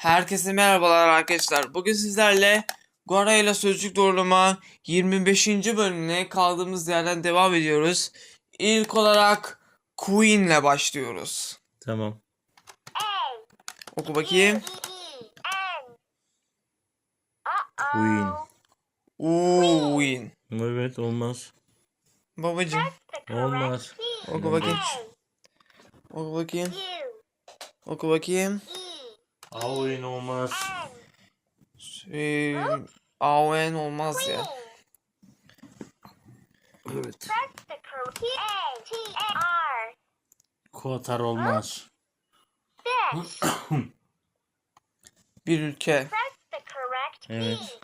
Herkese merhabalar arkadaşlar. Bugün sizlerle Gora ile Sözcük Doğrulama 25. bölümüne kaldığımız yerden devam ediyoruz. İlk olarak Queen ile başlıyoruz. Tamam. Oku bakayım. Queen. Queen. Evet olmaz. Babacım Olmaz. oku bakayım. Oku bakayım. Oku bakayım. Queen olmaz. Ee, AON olmaz ya. Evet. Kotar olmaz. Bir ülke. Evet.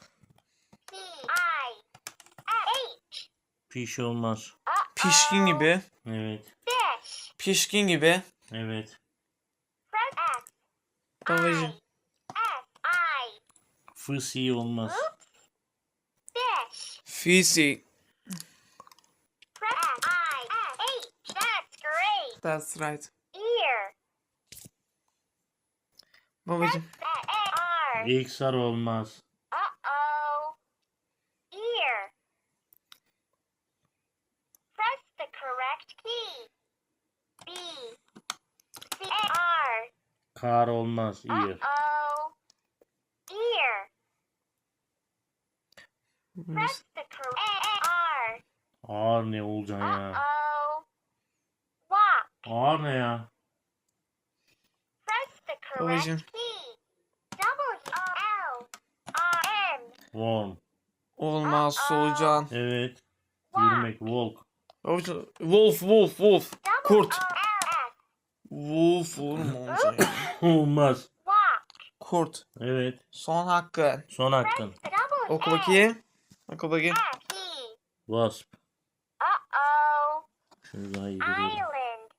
Piş olmaz. Pişkin gibi. Evet. Pişkin gibi. Evet. Babacım. Fısi olmaz. Fisi. That's right. Babacım. İksar olmaz. Uh-oh. Ear. Press the correct key. B. C R. Kar olmaz. İyi. Uh-oh. Ear. Press the correct R. Ağır ne olacaksın ya? Uh-oh. Walk. Ağır ne ya? Press the Babacım. correct key. W L R N. Warm. Olmaz solucan. Evet. Yürümek. Walk. Babacım. Wolf, wolf, wolf. Kurt. Wolf olur mu olacak? olmaz. Kurt. Evet. Son hakkın. Son hakkın. Oku bakayım. Oku bakayım. E. Wasp. Şunu daha iyi. Island.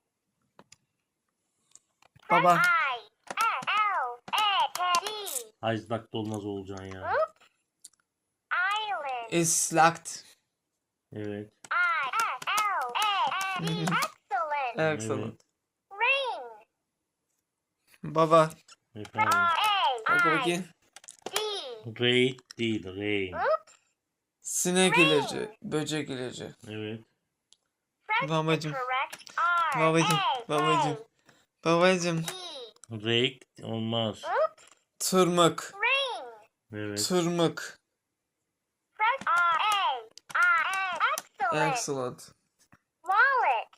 Baba. I S L A D. Iceberg olmaz olacaksın ya. Island. Islakt. Evet. D. Excellent. Baba. Efendim. Oku bakayım. D. Raid değil. Rain. Sinek ilacı. Böcek ilacı. Evet. Babacım. Babacım. Babacım. Babacım. Rake olmaz. Tırmık. Evet. Tırmık. Excellent. Wallet.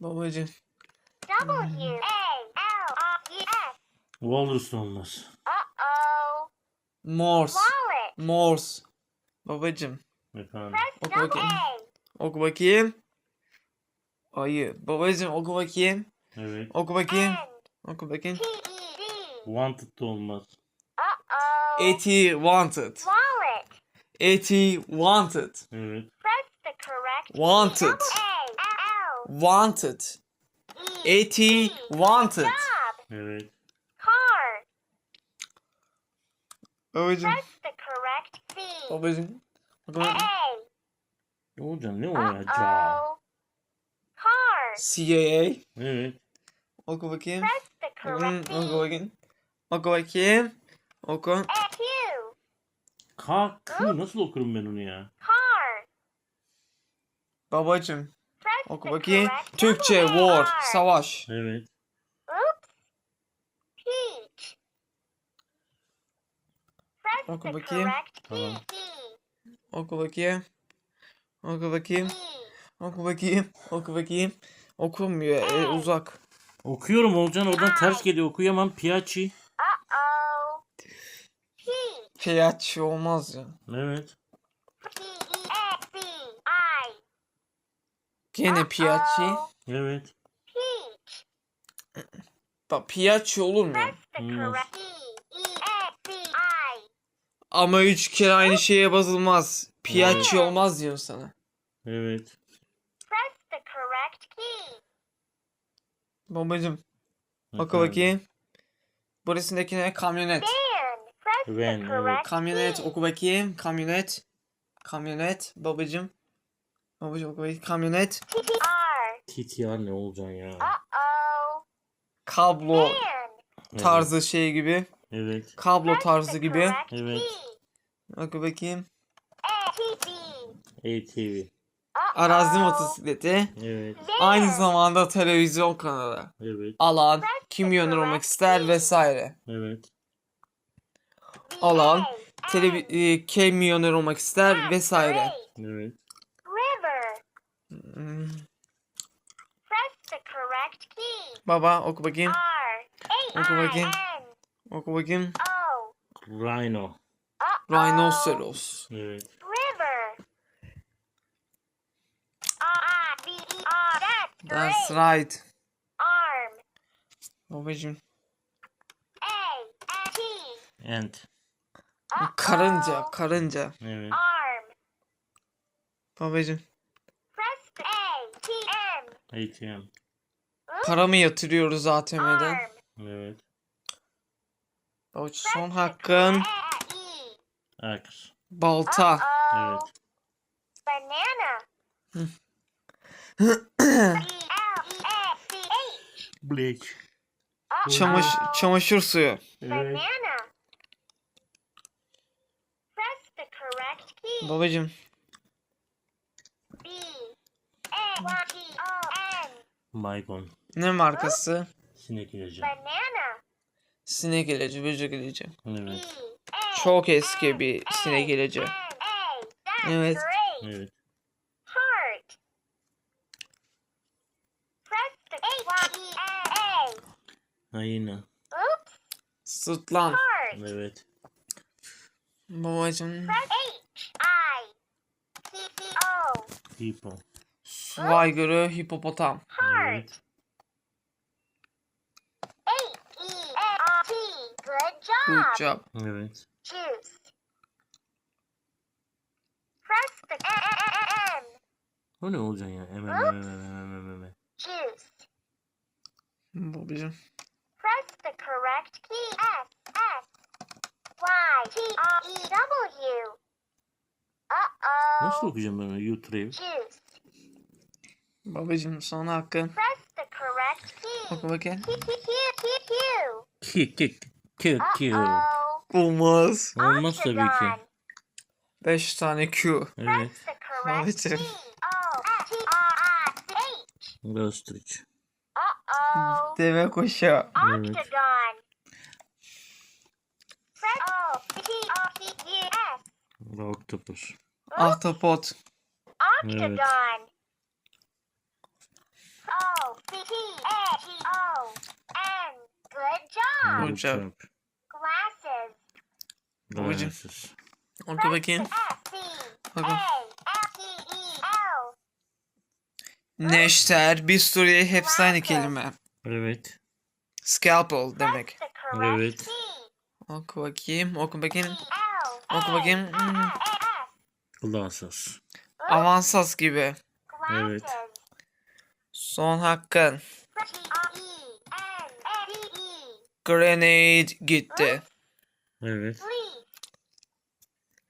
Babacım. W. Walrus olmaz. Uh-oh. Morse. Wallet. Morse. Babacım. Efendim. Oku bakayım. Oku bakayım. Ayı. Babacım oku bakayım. Evet. Oku bakayım. Oku bakayım. E. Wanted da olmaz. Uh-oh. Eti wanted. Wallet. Eti wanted. Evet. Press the correct. Wanted. Double A. L. Wanted. E. Eti T. wanted. Evet. Babacım. Babacım. A. Ne olacaksın? Ne olacak? CIA. Evet. Oku bakayım. Hmm, oku bakayım. Oku bakayım. Oku. A. Q. K, Q nasıl okurum ben onu ya? Car. Babacım. Oku bakayım. Türkçe war. Savaş. Evet. Oops. Peach. Press Oku bakayım. Tamam. Oku bakayım. Oku bakayım. Oku bakayım. Oku bakayım. Okunmuyor. e, uzak. Okuyorum Olcan oradan ters geliyor. Okuyamam. Peach. Piyaççı olmaz ya. Evet. E. Gene. Uh-oh. Evet. Bak piyaççı olur mu? Hmm. correct P E A C I. Ama üç kere aynı şeye basılmaz. Piyaççı olmaz diyor sana. Evet. Press the correct key. Babacım. Efendim. bakayım. Burasındaki ne? Kamyonet. Van. Press the Van, evet. correct Kamyonet key. oku bakayım. Kamyonet. Kamyonet. Babacım. Babacım oku bakayım. Kamyonet. T R. TTR ne olacaksın ya? Uh-oh. Kablo. Van. Tarzı şey gibi. Evet. Kablo tarzı gibi. Evet. Oku bakayım. ATV. Arazi motosikleti. Evet. Aynı zamanda televizyon kanalı. Evet. Alan, kim milyoner olmak ister vesaire. Evet. Alan, televi e, kim milyoner olmak ister That's vesaire. Evet. Hmm. Baba oku bakayım. Oku bakayım. Oku bakayım. O. Rhino. Uh-oh. Rhinoceros. Evet. E. That's right. Arm. Babacım. A T. Ant. Uh-oh. Karınca, karınca. Evet. Arm. Babacım. Press the A T M. ATM. Para mı yatırıyoruz ATM'den? Arm. Evet. Press son hakkın. correct E. Axe. Balta. Evet. Banana. Hı. B L E. Çamaş çamaşır suyu. Evet. Babacım. B A Y G O N. Baygon. Ne markası? Sinek ilacı. Banana. Sinek ilacı, böcek ilacı. Evet. Çok eski bir sinek ilacı. Evet. Evet. Heart. Press the A Y A. Hyena. Oops. Sırtlan. Evet. Babacım. Hippo. Su aygırı, hipopotam. Evet. H E A R T. Good job. Evet. Juice. Press the M. O ne olacaksın ya? Hemen hemen hemen hemen hemen. Juice. Babacım. Press the correct key. S S Y T R E W. Uh Nasıl okuyacağım ben onu? U-Trave. Juice. Babacım son hakkın. Press the correct key. Oku bakayım. Q Q Q Q Q. Ki ki. oh. Olmaz. Olmaz tabii ki. Octagon. 5 tane Q. Evet. Press the correct Babacım. key. O T R I C H. Ostrich. Uh oh. Deve kuşağı. Evet. Octopus. Ahtapot. Octagon. O. Good job. Glasses. Babacım. Oku bakayım. S C Bakın. E L. Neşter, bisturi hepsi aynı kelime. Evet. Scalpel demek. Evet. Oku bakayım, oku bakayım. E Oku bakayım. Hmm. S. Glasses. Avansas gibi. Evet. Son hakkın. Press G R E N A D E. Grenade gitti. Evet.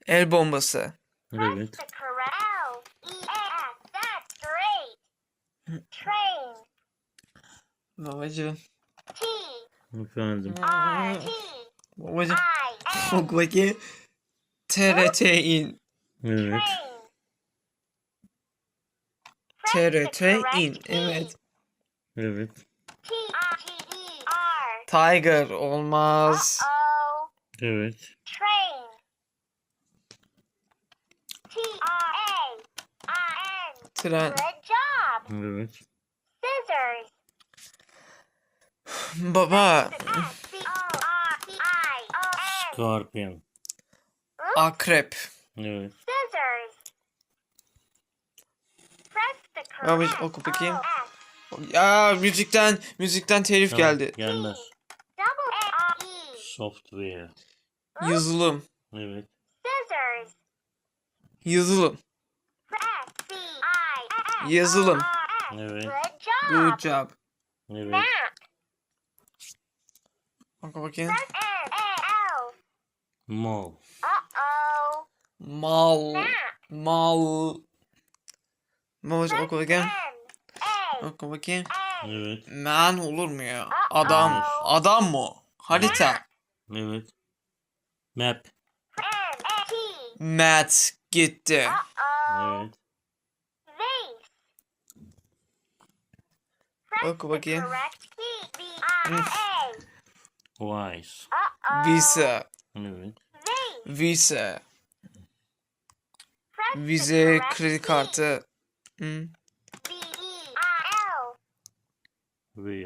El bombası. Evet. T Efendim. R T Babacım. I N. Oku bakayım. TRT in. Evet. TRT in. Evet. Evet. Tiger olmaz. Uh-oh. Evet. Train. T R A I N. Tren. Good job. Evet. Scissors. Baba. S C O R T I O N. Scorpion. Akrep. Evet. Scissors. Press the oku bakayım. Ya müzikten müzikten telif Tamam, geldi. Gelmez. Double A R E. Software. Yazılım. Evet. Scissors. Yazılım. Press C I S. Yazılım. Evet. Good job. Evet. Oku bakayım. Mal. Map. Mal. Babacım oku bakayım. Oku bakayım. Evet. Man olur mu ya? Adam. Adam mı? Harita. Evet. Map. M T. Mat gitti. Evet. Oku bakayım. V-I-A. Wise. Visa. Evet. Visa. Vize, kredi kartı. Hı. V-E-I-L. Wheel.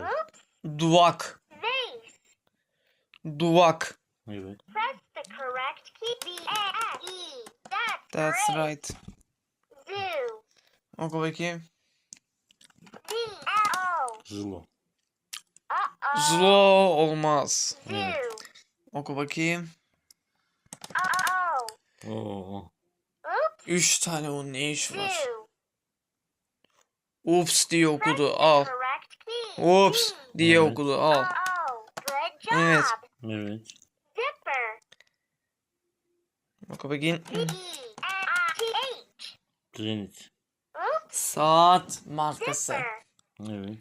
Oops. Duvak. Evet. Press the correct key. V-A-E. That's, That's great. right. Zoo. Oku bakayım. Z-L-O. Zulu. Uh-oh. Zlo olmaz. Zoo. Oku bakayım. Uh-oh. Oo. Oops. Üç tane onun ne iş var? Zoo. Ups diye okudu. Al. Ups Z. diye Evet. okudu. Al. Evet. Evet. Zipper. Oku bakayım. Oops. Saat markası. Evet.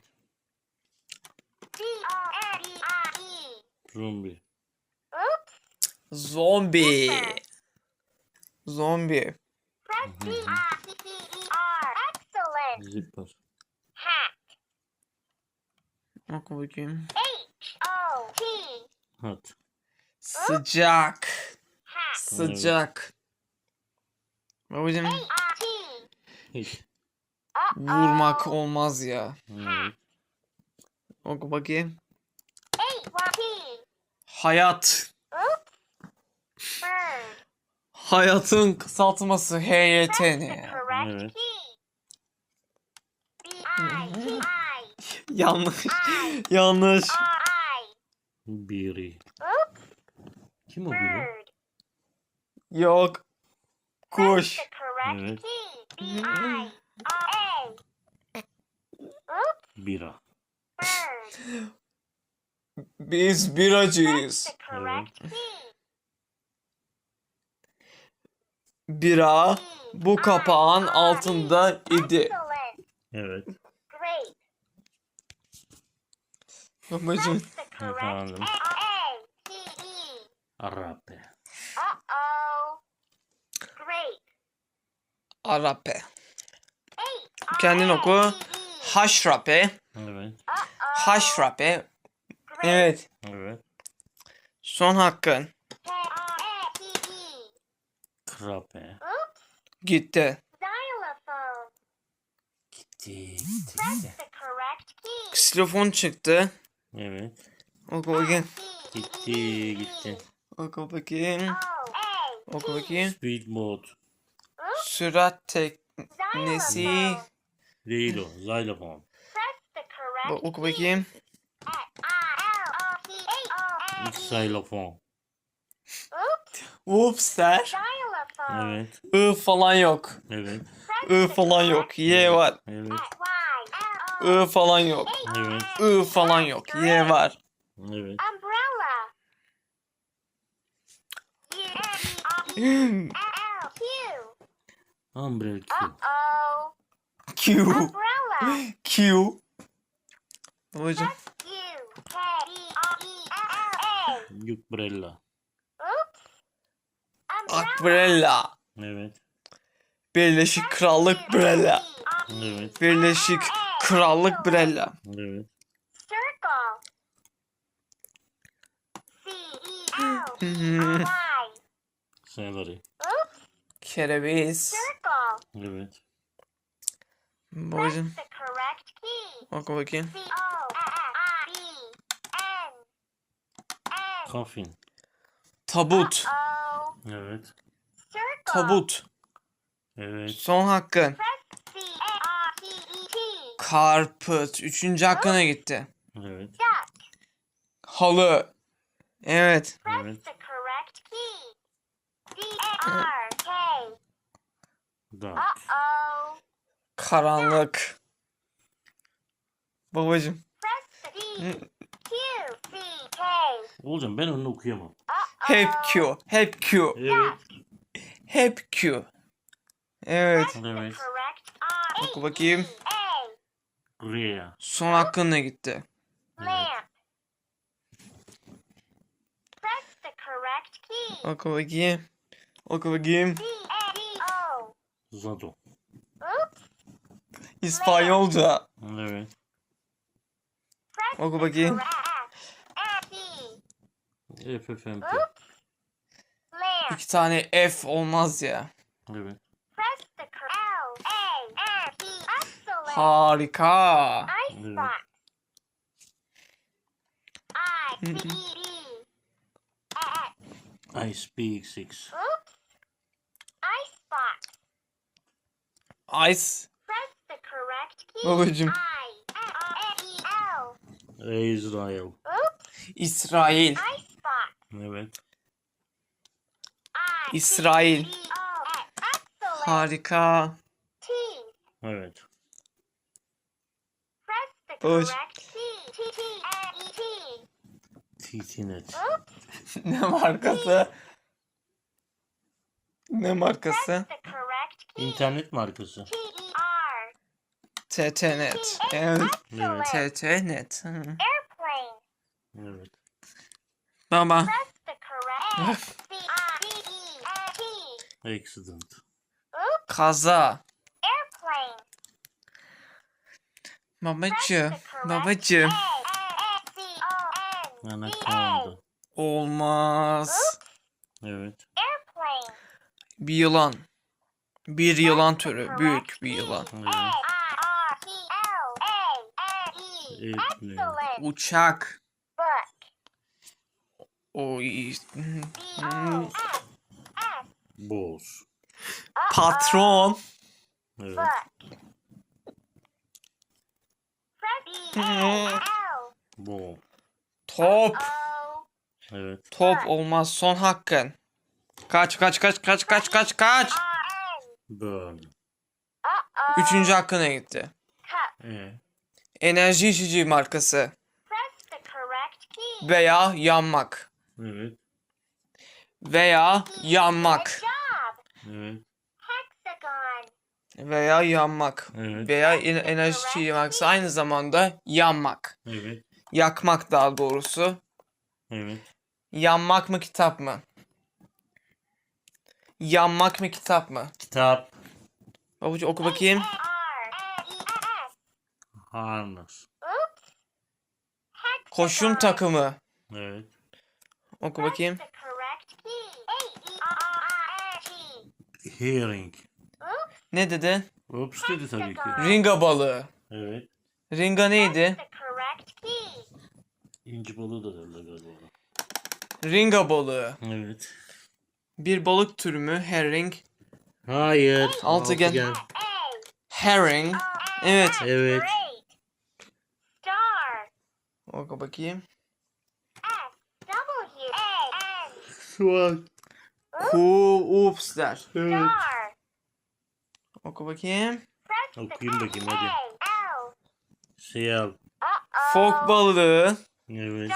Zombi. Zombi. Zombi. Zipper. Hat. Oku bakayım. H-O-T. Hat. Sıcak. Sıcak. Babacım. Hit. vurmak olmaz ya. Evet. Oku bakayım. Hayat. Hayatın kısaltması Press HYT the ne ya? correct Evet. key. B-I-T-I. Yanlış. Yanlış. R-I. Biri. Kim o biri? Yok. Kuş. Evet. B-I-R-A. Biz biracıyız. key. Bira bu kapağın altında idi. Evet. Great. Babacım. Press the correct Efendim. Uh-oh. Great. Arape. H. Kendin oku. R-A-P-E. Haşrape. Evet. Haşrape. Evet. Evet. Son hakkın. K-R-A-P-E. Krape. Oops. Gitti. Xylophone. Gitti. Press the correct key. Ksilofon çıktı. Evet. Oku bakayım. Gitti. Gitti. Oku bakayım. Oku bakayım. Speedboat. Sürat teknesi. Değil o. Xylophone. Press the correct Ba- Oku bakayım. Xylophone. Oops. Whoops der. Xylophone. Evet. I falan yok. Evet. I falan yok. Y var. Evet. I falan yok. Evet. I falan yok. Y var. Evet. Umbrella. Q. Q. Umbrella. Q. Babacım. Umbrella. Umbrella. Evet. Birleşik Krallık Brella. Evet. Birleşik Krallık Brella. Evet. Celery. Oops. Kereviz. Circle. Evet. Babacım. Oku bakayım. C-O-F-I-E-N. Coffin. Tabut. Evet. Tabut. Evet. Son hakkın. Karput. Üçüncü hakkına gitti. Evet. Halı. Evet. Evet. D-A-R-K. Karanlık. Babacım. Olcan ben onu okuyamam. Hep Q. Hep Q. Evet. Hep Q. Evet. Evet. Oku bakayım. A. Rhea. Son hakkına gitti. Lamp. correct key. Oku bakayım. Oku bakayım. D A D O. Zado. Oops. İspanyolca. Evet. Press Oku the bakayım. correct F key. FFMP. Lamp. İki tane F olmaz ya. Evet. Press the correct L A N P. Excellent. Harika. Icebox. I speak six. Ice. Press the correct key. Babacım. İsrail. Icebox. Evet. İsrail. Harika. Evet. Press the Babacım. correct key. T T N E T. TTNet. Ne markası? Ne markası? İnternet markası. TTNet. Evet. TTNet. Evet. Baba. Accident. Kaza. Airplane. Babacım. Press the correct Babacım. A N C O N D A. Anaconda. Olmaz. Evet. Bir yılan. Bir yılan türü. Büyük bir yılan. A I R T L A N E. Airplane. Excellent. Uçak. Book. Oy. B O S S. Boss. Uh-oh. Patron. Evet. Book. Press B A L. Ball. Top. Evet. Top olmaz. Son hakkın. Kaç kaç kaç kaç kaç kaç kaç. Üçüncü hakkına gitti. E. Enerji içeceği markası. Veya yanmak. Evet. Veya yanmak. Evet. Veya yanmak. Evet. Veya en- enerji markası aynı zamanda yanmak. Evet. Yakmak daha doğrusu. Evet. Yanmak mı kitap mı? Yanmak mı kitap mı? Kitap. Babucu oku bakayım. Harness. Koşum takımı. Evet. Oku bakayım. Hearing. Ne dedi? Oops dedi tabii ki. Ringa balığı. Evet. Ringa neydi? İnci balığı da derler galiba. Ringa balığı. Evet. Bir balık türü mü? Herring. Hayır. Altıgen. A. Herring. Evet. Evet. Oku bakayım. S. W. A. N. Swan. Ku ups der. Evet. Oku bakayım. Okuyayım bakayım hadi. A. L. Siyal. Uh-oh. Fok balığı. Evet.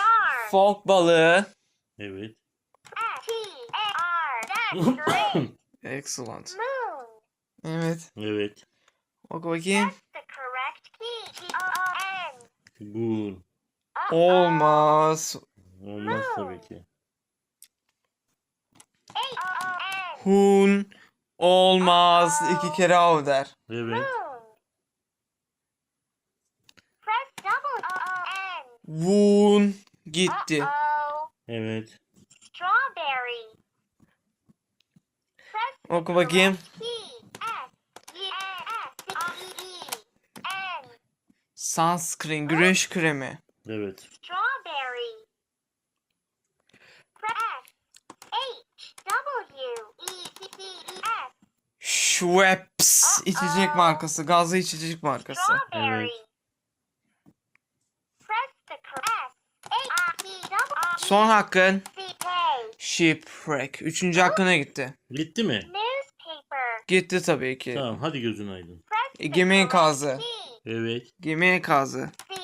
Fok balığı. Evet. Excellent. Moon. Evet. evet. Oku bakayım. Press the correct key. G O O N. Goon. Uh-oh. Olmaz. Olmaz tabii ki. Hun. Olmaz. İki kere av der. Evet. Woon. Gitti. Evet. Strawberry. Oku bakayım. Sunscreen. Güneş kremi. Evet. Strawberry. Press H. Schweppes. İçecek markası. Gazlı içecek markası. Evet. W Son hakkın. Shipwreck. Üçüncü hakkına gitti. Gitti mi? Gitti tabii ki. Tamam hadi gözün aydın. E, gemi key. Evet. Gemi enkazı. C E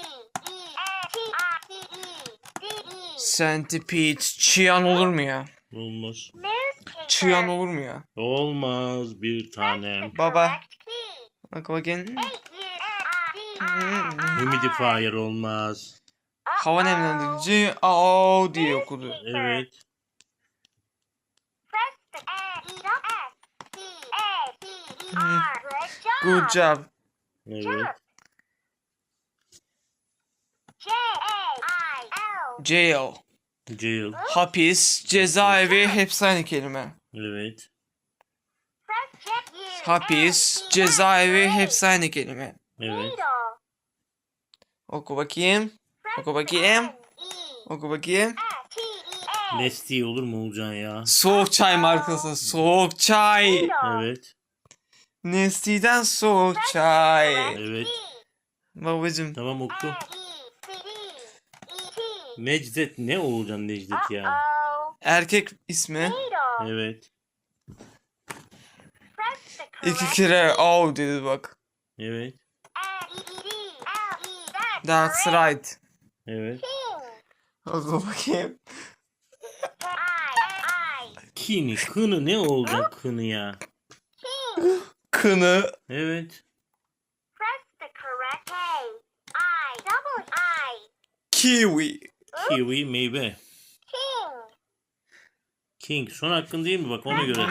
E E. Centipede. Çiyan olur mu ya? Olmaz. Çiyan olur mu ya? Olmaz bir tanem. Baba. Bak bakayım. H U N I D I. Humidifier olmaz. Hava nemlendirici. Aa diye okudu. Evet. Hmm. Good job. Evet. Jail. Jail. Hapis, cezaevi hepsi aynı kelime. Evet. Hapis, cezaevi hepsi aynı kelime. Evet. Oku bakayım. Oku bakayım. Oku bakayım. Nesti olur mu Olcan ya? Soğuk çay markası. Soğuk çay. Evet. Nestiden soğuk çay. Evet. Babacım. Tamam oku. Necdet ne Oğulcan Necdet ya? Erkek ismi. Evet. İki kere au dedi bak. Evet. That's right. Evet. Oku bakayım. Kini, kını ne Oğulcan kını ya? Kını. Evet. Kiwi. Kiwi meyve. King. Son hakkın değil mi? Bak ona göre.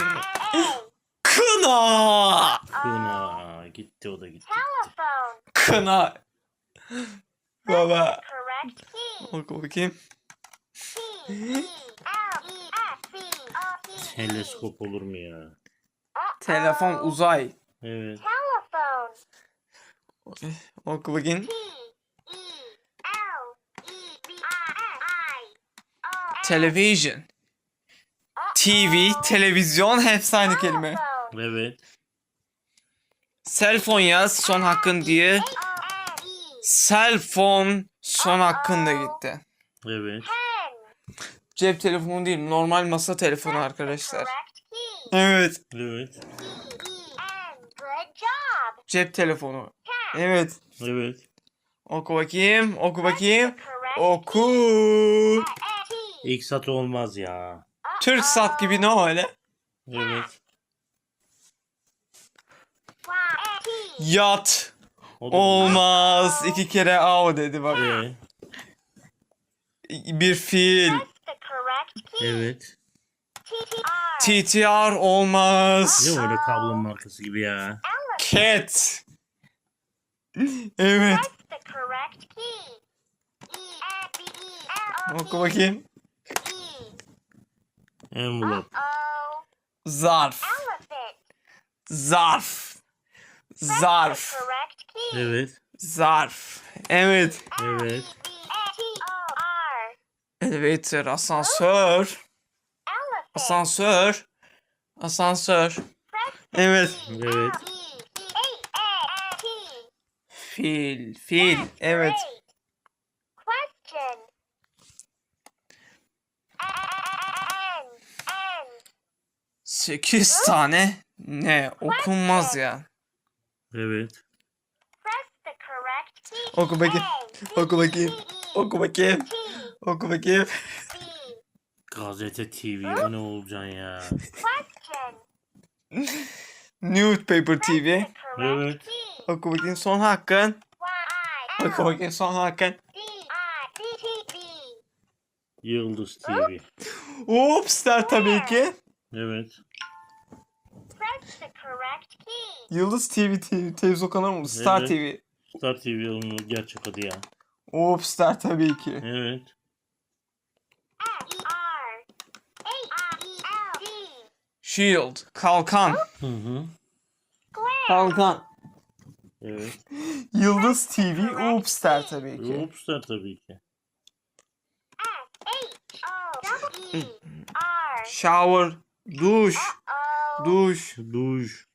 Kına. Kına. Gitti o da gitti. Kına. Baba. Oku bakayım. Teleskop olur mu ya? Telefon uzay. Evet. Oku bakayım. E E. Television. TV, televizyon hepsi aynı kelime. Evet. Cell phone yaz son hakkın diye. O N E. Cell phone son hakkın da gitti. Evet. Cep telefonu değil normal masa telefonu arkadaşlar. Evet. Evet. Cep telefonu. Evet. Evet. Oku bakayım. Oku bakayım. Oku. İlk satı olmaz ya. Türk sat gibi ne öyle? Evet. Yat. O Olmaz. İki kere av dedi bak. Evet. Bir fiil. Evet. TTR olmaz. Ne öyle kablo markası gibi ya? Cat. Evet. Press the correct key. E N B E L O Oku P bakayım. E. Envelope. Zarf. Elephant. Zarf. Zarf. the correct key. Evet. Zarf. Evet. Evet. R. Elevator, asansör. Elephant. Asansör. Asansör. Evet. Evet. E. Fil, fil. Evet. 8 tane. Ne? Okunmaz ya. Evet. Oku bakayım. A, Oku bakayım. E, Oku bakayım. T, Oku bakayım. Gazete TV o ne olacaksın ya? Newspaper TV. Evet. Oku bakayım son hakkın. Oku bakayım son hakkın. Yıldız TV. Ups der tabii ki. Evet. Yıldız TV, TV televizyon kanalı mı? Star. TV. Star TV onun gerçek adı ya. Ups der tabii ki. Evet. Shield. Kalkan. Hı hı. Kalkan. Evet. Yıldız TV. Ups der tabii ki. Upstar tabii ki. E R. Shower. Duş. O. Duş. Duş.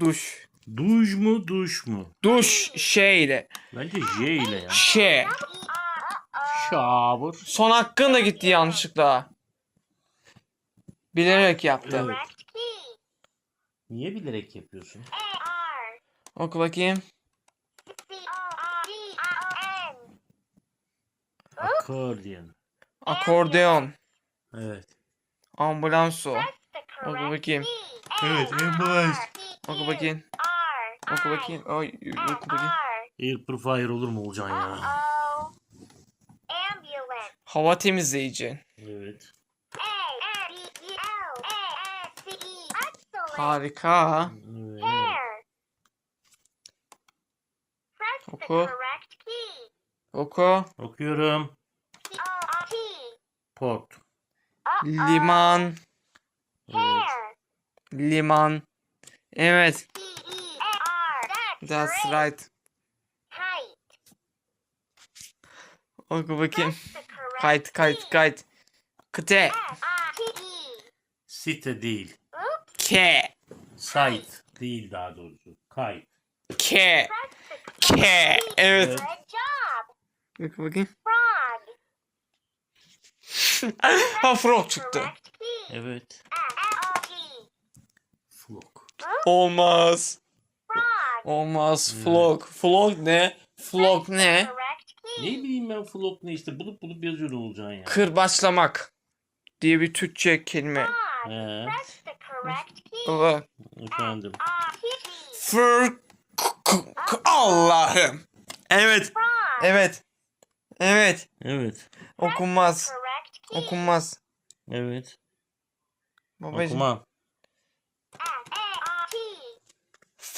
Duş. Duş mu duş mu? Duş şeyle. Bence J ile ya. Şey. O. Shower. Son hakkın da gitti yanlışlıkla. Bilerek yaptı. Evet. Niye bilerek yapıyorsun? Oku bakayım. C O R D I O N. Accordion. Akordeon. Evet. Ambulanso. Press the Oku bakayım. Evet. R D Oku bakayım. Oku bakayım. Oy, F oku bakayım. Air Purifier olur mu olacaksın ya? Hava temizleyici. Evet. A N B L A S C Harika. Evet. Oku. Oku. Okuyorum. T. Port. Liman. Liman. Evet. That's right. Oku bakayım. Kayıt kayıt kayıt. Kıte. S-I-T-E. Değil. K. Site değil daha doğrusu. Kayıt. K. K. Evet. Oku bakayım. Frog. ha frog çıktı. Evet. Olmaz. Olmaz. Evet. Flog. Flog ne? Flog ne? Ne bileyim ben flock ne işte bulup bulup yazıyorum olacaksın ya. Kırbaçlamak diye bir Türkçe kelime. Key. Baba. Efendim. R-T-E. Fır. Allah'ım. Evet. Evet. Evet. Evet. Okunmaz. Okunmaz. Evet. Babacım. Okuma. F-A-R-T.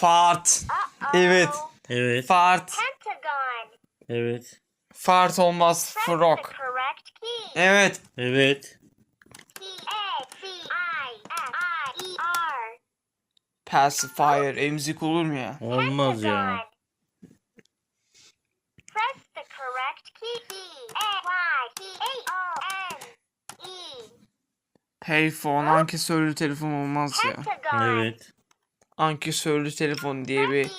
Fart. Uh-oh. Evet. Evet. Fart. Pentagon. Evet. Fart olmaz. Frog. Evet. Evet. P-A-C-I-F-I-E-R. Pacifier. Emzik olur mu ya? Olmaz ya. Pentagon. Press the correct key. P-A-Y-T-H-O-N-E. Payphone. Ankesörlü telefon olmaz ya. Evet. Ankesörlü telefon diye bir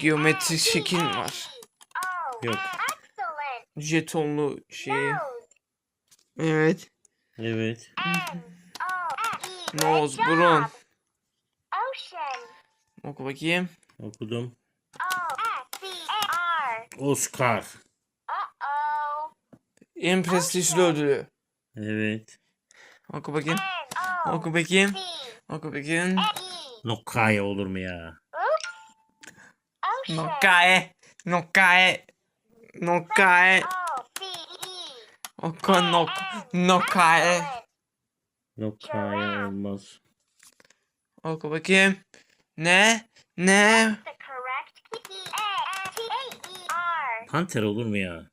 geometrik şekil var. Yok. jetonlu şey. Evet. Evet. N-O-S-E. Burun. Oku bakayım. Okudum. O-S-C-A-R. En prestijli ödülü. Evet. Oku bakayım. Oku bakayım. Oku bakayım. E. Nokaya olur mu ya? Nokae. Nokae. O-C-E. Oku nok. Excellent. Nokaya olmaz. Oku bakayım. Ne? Ne? Panter olur mu ya?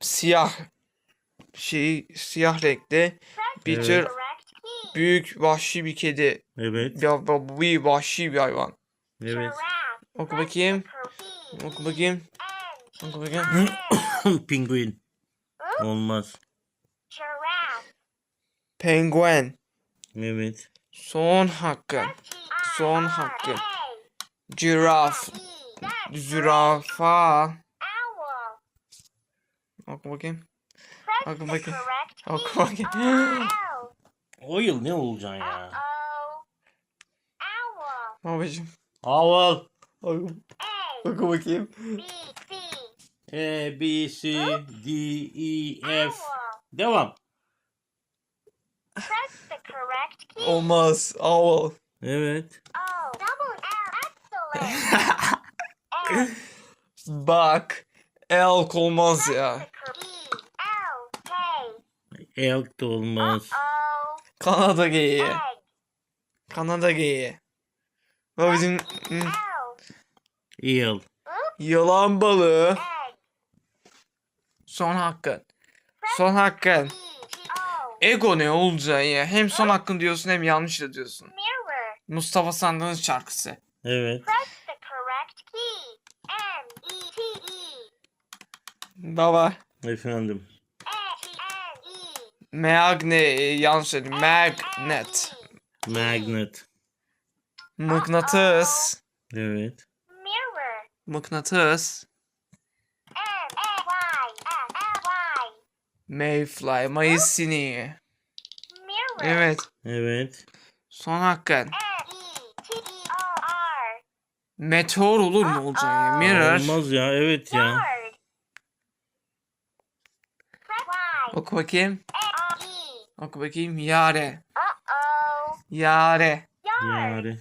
Siyah. Şey siyah renkli. Bir Evet. tür. Büyük vahşi bir kedi. Evet. Ya bu bir vahşi bir hayvan. Evet. Oku bakayım. Oku bakayım. Oku bakayım. Pinguin. Oops. Olmaz. Giraffe. Penguen. Evet. Son hakkın. Son hakkı. Giraf. Zürafa. Oku bakayım. Oku bakayım. Oku bakayım. O yıl ne olacaksın ya? Babacım. Owl. Oku, bakayım. B. C. E, B, C, D, E, F. Owl. Devam. Press the correct key. Olmaz. Owl. Evet. O. Double L. Excellent. L. Bak. Elk olmaz ya. Elk da olmaz. Kanada geyiği. Kanada geyiği. Babacım. E. hı, L. Eel. Yılan balığı. Son hakkın. Son hakkın. Ego ne olacaksın ya? Hem son hakkın diyorsun hem yanlış da diyorsun. Mustafa Sandal'ın şarkısı. Evet. E. E. Baba. Efendim. N. E. Magne yanlış söyledim. Magnet. Magnet. Mıknatıs. Evet. Mirror. Mıknatıs. Mayfly. Mayıs sineği. Evet. Evet. Son hakkın. E. E. Meteor olur mu olacaksın ya? Mirror. Olmaz ya. Evet ya. Oku bakayım. Oku bakayım. Yare. Uh-oh. Yare. Yard. Yare.